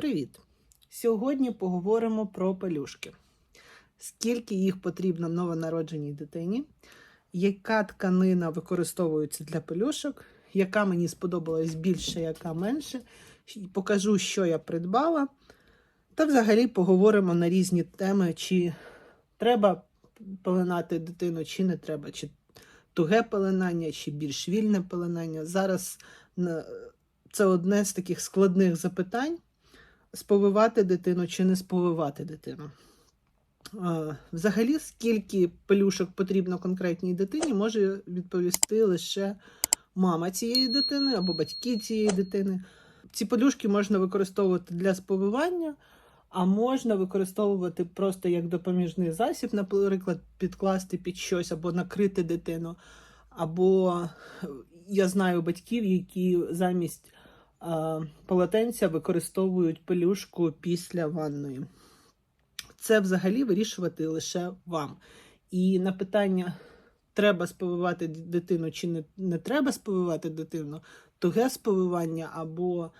Привіт! Сьогодні поговоримо про пелюшки. Скільки їх потрібно новонародженій дитині, яка тканина використовується для пелюшок, яка мені сподобалась більше, яка менше. Покажу, що я придбала. Та взагалі поговоримо на різні теми, чи треба пеленати дитину, чи не треба, чи туге пеленання, чи більш вільне пеленання. Зараз це одне з таких складних запитань: сповивати дитину чи не сповивати дитину. Взагалі, скільки пелюшок потрібно конкретній дитині, може відповісти лише мама цієї дитини або батьки цієї дитини. Ці пелюшки можна використовувати для сповивання, а можна використовувати просто як допоміжний засіб, наприклад, підкласти під щось або накрити дитину. Або я знаю батьків, які замість полотенця використовують пелюшку після ванної. Це взагалі вирішувати лише вам. І на питання, треба сповивати дитину чи не, не треба сповивати дитину, туге сповивання або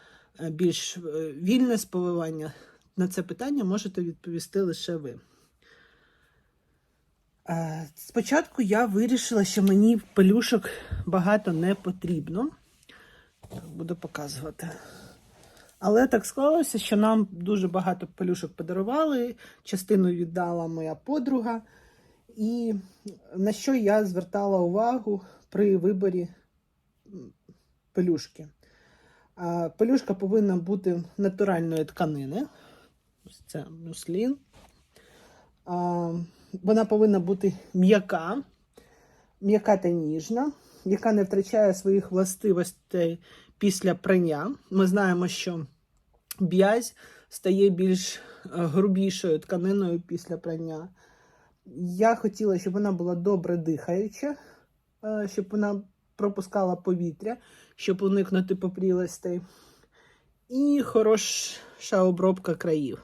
е, більш е, вільне сповивання, на це питання можете відповісти лише ви. Е, Спочатку я вирішила, що мені пелюшок багато не потрібно. Буду показувати. Але так склалося, що нам дуже багато пелюшок подарували. Частину віддала моя подруга. І на що я звертала увагу при виборі пелюшки. Пелюшка повинна бути натуральної тканини. Це муслін. Вона повинна бути м'яка, м'яка та ніжна, яка не втрачає своїх властивостей після прання. Ми знаємо, що б'язь стає більш е, грубішою тканиною після прання. Я хотіла, щоб вона була добре дихаюча, е, щоб вона пропускала повітря, щоб уникнути попрілостей. І хороша обробка країв.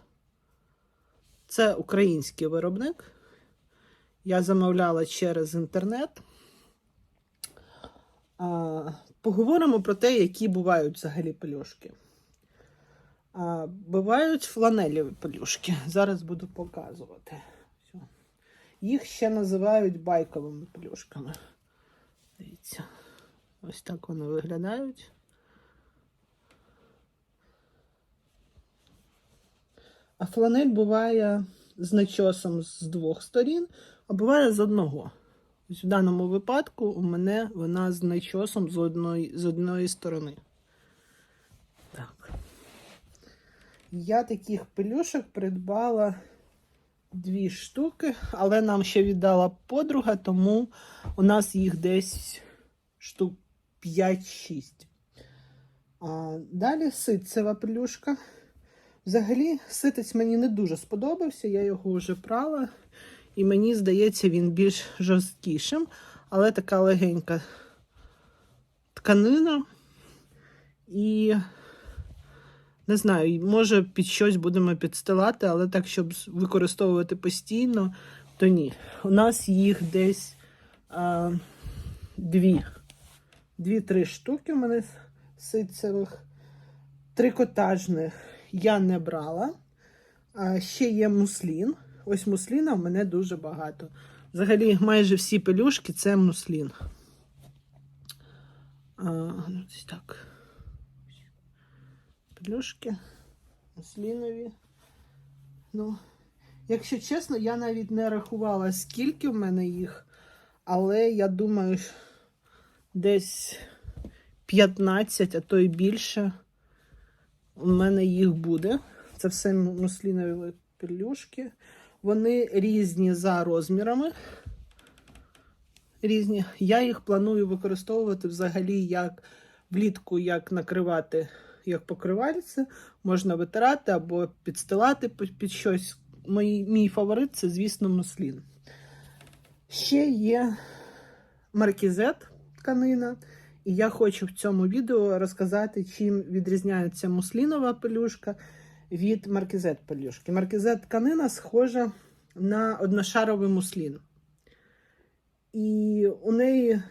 Це український виробник. Я замовляла через інтернет. Поговоримо про те, які бувають взагалі пелюшки. Бувають фланелеві пелюшки. Зараз буду показувати. Всьо. Їх ще називають байковими пелюшками. Дивіться, ось так вони виглядають. А фланель буває з начосом з двох сторін, а буває з одного. Ось в даному випадку у мене вона з начосом з одної, з одної сторони. Так. Я таких пелюшок придбала дві штуки, але нам ще віддала подруга, тому у нас їх десь штук 5-6. Далі ситцева пелюшка. Взагалі, ситець мені не дуже сподобався, я його вже прала. І мені здається, він більш жорсткішим, але така легенька тканина. І не знаю, може під щось будемо підстилати, але так, щоб використовувати постійно, то ні. У нас їх десь а, дві. Дві-три штуки у мене ситцевих, трикотажних я не брала. А ще є муслін. Ось мусліна в мене дуже багато. Взагалі, майже всі пелюшки це муслін. А, так. Пелюшки муслінові. Ну, якщо чесно, я навіть не рахувала, скільки в мене їх, але я думаю, десь 15, а то й більше у мене їх буде. Це все муслінові пелюшки. Вони різні за розмірами. Різні. Я їх планую використовувати взагалі як влітку, як накривати, як покривальце. Можна витирати або підстилати під щось. Мій, мій фаворит це, звісно, муслін. Ще є маркізет тканина. І я хочу в цьому відео розказати, чим відрізняється муслінова пелюшка від маркізет пелюшки. Маркізет тканина схожа на одношаровий муслін. І у неї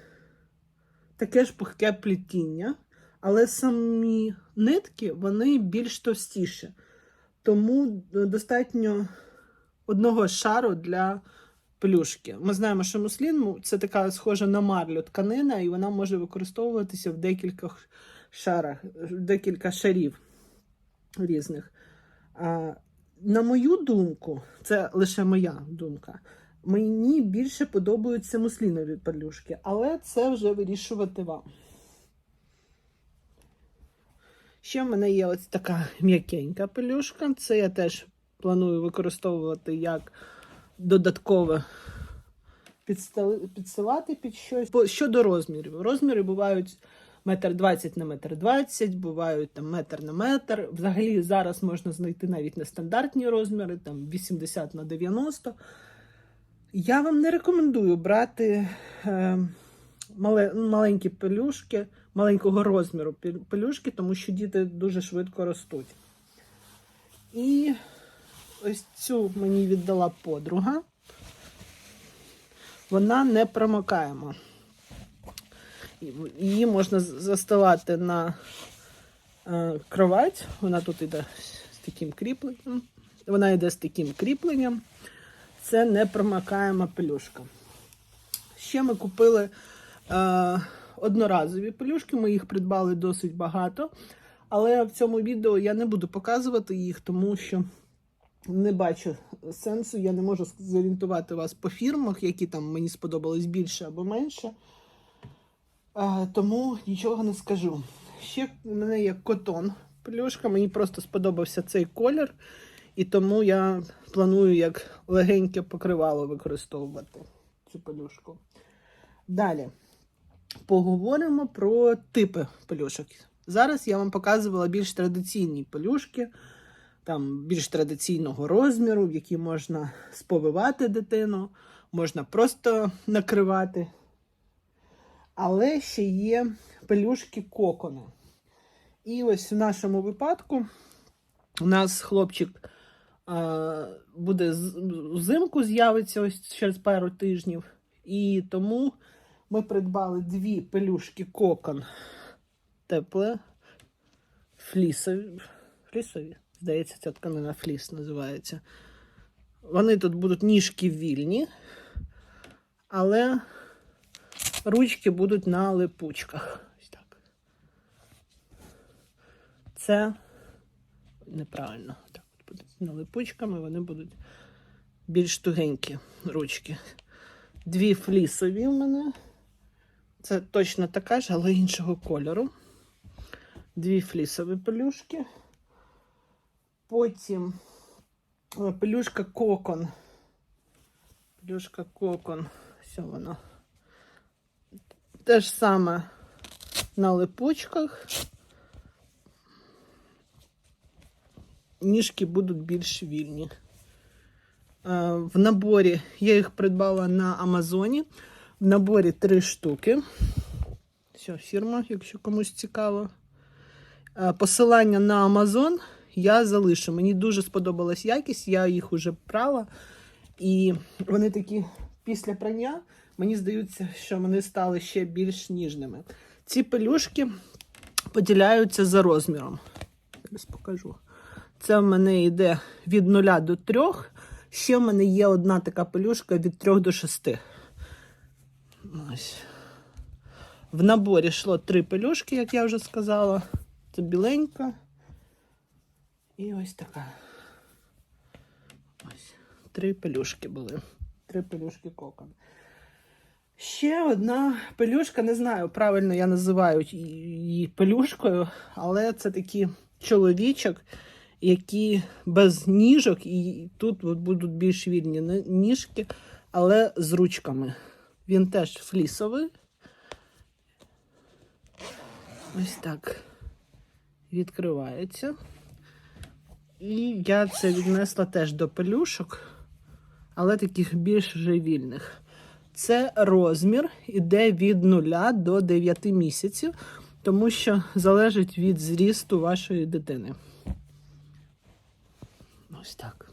таке ж пухке плетіння, але самі нитки вони більш товстіші. тому достатньо одного шару для пелюшки. Ми знаємо, що муслін ну, це така схожа на марлю тканина, і вона може використовуватися в декількох шарах, в декілька шарів різних. На мою думку, це лише моя думка. Мені більше подобаються муслінові пелюшки, але це вже вирішувати вам. Ще в мене є ось така м'якенька пелюшка. Це я теж планую використовувати як додаткове підсилати під щось. Щодо розмірів. Розміри бувають метр двадцять на метр двадцять, бувають там метр на метр. Взагалі зараз можна знайти навіть нестандартні розміри, там 80 на 90. Я вам не рекомендую брати е, мале, маленькі пелюшки, маленького розміру пелюшки, тому що діти дуже швидко ростуть. І ось цю мені віддала подруга. Вона не промокаема. Її можна з- застилати на е, кровать. Вона тут йде з таким кріпленням. Вона йде з таким кріпленням. Це непромокаема пелюшка. Ще ми купили е, одноразові пелюшки, ми їх придбали досить багато. Але в цьому відео я не буду показувати їх, тому що не бачу сенсу. Я не можу зорієнтувати вас по фірмах, які там мені сподобались більше або менше. Тому нічого не скажу. Ще в мене є котон пелюшка. Мені просто сподобався цей колір, і тому я планую як легеньке покривало використовувати цю пелюшку. Далі поговоримо про типи пелюшок. Зараз я вам показувала більш традиційні пелюшки, там більш традиційного розміру, в які можна сповивати дитину, можна просто накривати. Але ще є пелюшки кокони. І ось в нашому випадку у нас хлопчик а, буде взимку з'явиться ось через пару тижнів. І тому ми придбали дві пелюшки кокон тепле, флісові. Флісові? Здається, ця тканина фліс називається. Вони тут будуть ніжки вільні, але ручки будуть на липучках. Ось так. Це неправильно. Так, буде на липучками вони будуть більш тугенькі ручки. Дві флісові в мене. Це точно така ж, але іншого кольору. Дві флісові пелюшки. Потім е, пелюшка кокон. Пелюшка кокон. Все воно. Те ж саме на липучках. Ніжки будуть більш вільні. Е, В наборі я їх придбала на Амазоні. В наборі три штуки. Все, фірма, якщо комусь цікаво. Е, Посилання на Амазон я залишу. Мені дуже сподобалась якість, я їх уже прала. І вони такі після прання, мені здається, що вони стали ще більш ніжними. Ці пелюшки поділяються за розміром. Зараз покажу. Це в мене йде від 0 до 3. Ще в мене є одна така пелюшка від 3 до 6. Ось. В наборі йшло три пелюшки, як я вже сказала. Це біленька. І ось така. Ось. Три пелюшки були. Три пелюшки кокон. Ще одна пелюшка, не знаю, правильно я називаю її пелюшкою, але це такий чоловічок, які без ніжок, і тут от будуть більш вільні ніжки, але з ручками. Він теж флісовий. Ось так відкривається. І я це віднесла теж до пелюшок, але таких більш вже вільних. Це розмір іде від 0 до 9 місяців, тому що залежить від зрісту вашої дитини. Ось так.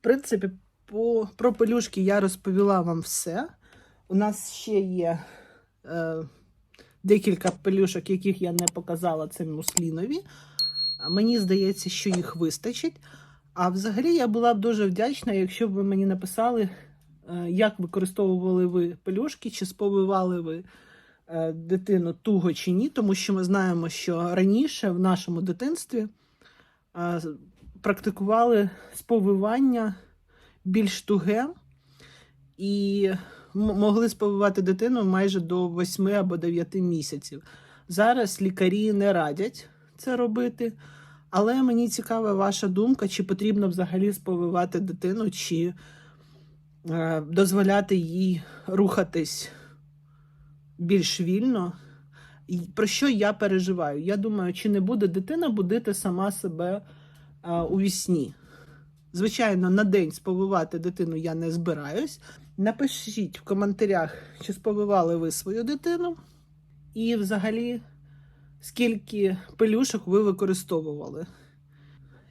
В принципі, по, про пелюшки я розповіла вам все. У нас ще є е, декілька пелюшок, яких я не показала, це муслінові. Мені здається, що їх вистачить. А взагалі я була б дуже вдячна, якщо б ви мені написали, як використовували ви пелюшки, чи сповивали ви е, дитину туго чи ні, тому що ми знаємо, що раніше в нашому дитинстві е, практикували сповивання більш туге і могли сповивати дитину майже до 8 або 9 місяців. Зараз лікарі не радять це робити. Але мені цікава ваша думка, чи потрібно взагалі сповивати дитину, чи е, дозволяти їй рухатись більш вільно. І про що я переживаю? Я думаю, чи не буде дитина будити сама себе е, у вісні. Звичайно, на день сповивати дитину я не збираюсь. Напишіть в коментарях, чи сповивали ви свою дитину, і взагалі, скільки пелюшок ви використовували.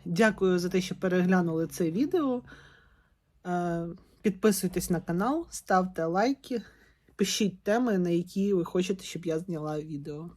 Дякую за те, що переглянули це відео. Підписуйтесь на канал, ставте лайки, пишіть теми, на які ви хочете, щоб я зняла відео.